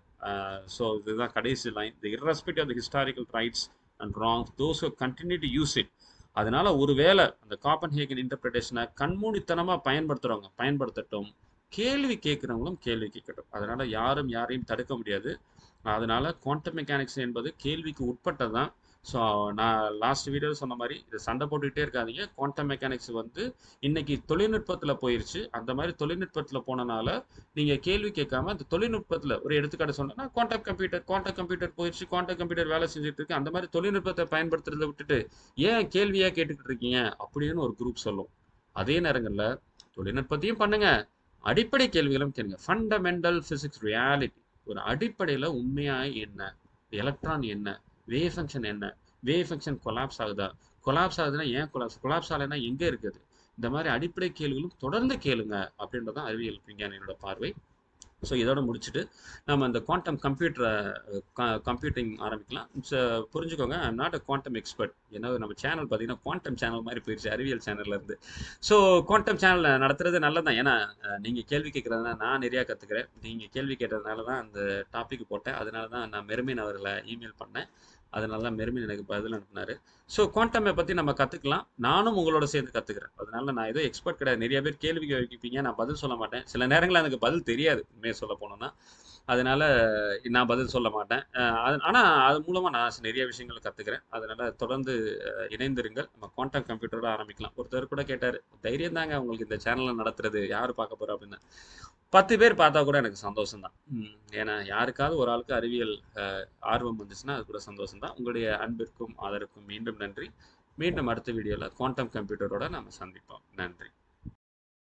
ஸோ இதுதான் கடைசி line the respect of the historical rights and wrong those continue to use it அதனால ஒருவேளை அந்த காப்பன் ஹேகன் இன்டர்பிரிட்டேஷனை கண்மூடித்தனமாக பயன்படுத்துகிறவங்க பயன்படுத்தட்டும். கேள்வி கேட்குறவங்களும் கேள்வி கேட்கட்டும். அதனால யாரும் யாரையும் தடுக்க முடியாது. அதனால குவாண்டம் மெக்கானிக்ஸ் என்பது கேள்விக்கு உட்பட்டதான் ஸோ நான் லாஸ்ட் வீடியோவில் சொன்ன மாதிரி இது சண்டை போட்டுக்கிட்டே இருக்காதீங்க. குவாண்டம் மெக்கானிக்ஸ் வந்து இன்னைக்கு தொழில்நுட்பத்தில் போயிருச்சு. அந்த மாதிரி தொழில்நுட்பத்தில் போனனால நீங்கள் கேள்வி கேட்காம அந்த தொழில்நுட்பத்தில் ஒரு எடுத்துக்காட்டு சொன்னேன்னா குவாண்டம் கம்ப்யூட்டர் குவாண்டம் கம்ப்யூட்டர் போயிருச்சு குவாண்டம் கம்ப்யூட்டர் வேலை செஞ்சுட்டு இருக்கு. அந்த மாதிரி தொழில்நுட்பத்தை பயன்படுத்துறதை விட்டுட்டு ஏன் கேள்வியாக கேட்டுக்கிட்டு இருக்கீங்க? அப்படின்னு ஒரு குரூப் சொல்லும். அதே நேரங்களில் தொழில்நுட்பத்தையும் பண்ணுங்க. அடிப்படை கேள்விகளும் கேளுங்க. ஃபண்டமெண்டல் ஃபிசிக்ஸ் ரியாலிட்டி ஒரு அடிப்படையில் உண்மையாக என்ன? எலக்ட்ரான் என்ன? வேவ் ஃபங்க்ஷன் என்ன? வேவ் ஃபங்க்ஷன் கொலாப்ஸ் ஆகுதா? கொலாப்ஸ் ஆகுதுன்னா ஏன் கொலாப்ஸ் கொலாப்ஸ் ஆகலைன்னா எங்கே இருக்குது? இந்த மாதிரி அடிப்படை கேள்விகளும் தொடர்ந்து கேளுங்க அப்படின்றதான் அறிவியல் விஞ்ஞானியோட பார்வை. ஸோ இதோட முடிச்சுட்டு நம்ம அந்த குவாண்டம் கம்ப்யூட்டரை கம்ப்யூட்டிங் ஆரம்பிக்கலாம். ஸோ புரிஞ்சுக்கோங்க I'm not a quantum expert ஏன்னா நம்ம சேனல் பார்த்தீங்கன்னா குவாண்டம் சேனல் மாதிரி போயிடுச்சு அறிவியல் சேனல்ல இருந்து. ஸோ குவாண்டம் சேனல் நடத்துறது நல்லதான் ஏன்னா நீங்கள் கேள்வி கேட்குறதுனா நான் நிறையா கற்றுக்கிறேன் நீங்கள் கேள்வி கேட்டதுனால தான் அந்த டாபிக் போட்டேன். அதனால தான் நான் மெருமின் அவர்களை இமெயில் பண்ணேன். அதனால தான் மெருமின் எனக்கு பதில் அனுப்புனாரு. ஸோ குவாண்டமை பற்றி நம்ம கற்றுக்கலாம் நானும் உங்களோட சேர்ந்து கற்றுக்கிறேன் அதனால நான் ஏதோ எக்ஸ்பர்ட் கிடையாது. நிறைய பேர் கேள்வி கேட்பீங்க. நான் பதில் சொல்ல மாட்டேன். சில நேரங்களில் எனக்கு பதில் தெரியாது. உண்மையை சொல்ல போனோம்னா. அதனால நான் பதில் சொல்ல மாட்டேன். அது ஆனால் அது மூலமாக நான் நிறைய விஷயங்களை கற்றுக்கிறேன் அதனால தொடர்ந்து இணைந்திருங்கள். நம்ம குவாண்டம் கம்ப்யூட்டரோட ஆரம்பிக்கலாம். ஒருத்தர் கூட கேட்டார் தைரியம் தாங்க உங்களுக்கு இந்த சேனலை நடத்துறது. யார் பார்க்க போகிறோம் அப்படின்னு. பத்து பேர் பார்த்தா கூட எனக்கு சந்தோஷம் தான். ஏன்னா யாருக்காவது ஒரு ஆளுக்கு அறிவியல் ஆர்வம் வந்துச்சுன்னா அது கூட சந்தோஷம் தான். உங்களுடைய அன்பிற்கும் ஆதரவுக்கும் மீண்டும் நன்றி. மீண்டும் அடுத்த வீடியோவில் குவாண்டம் கம்ப்யூட்டரோட நம்ம சந்திப்போம். நன்றி.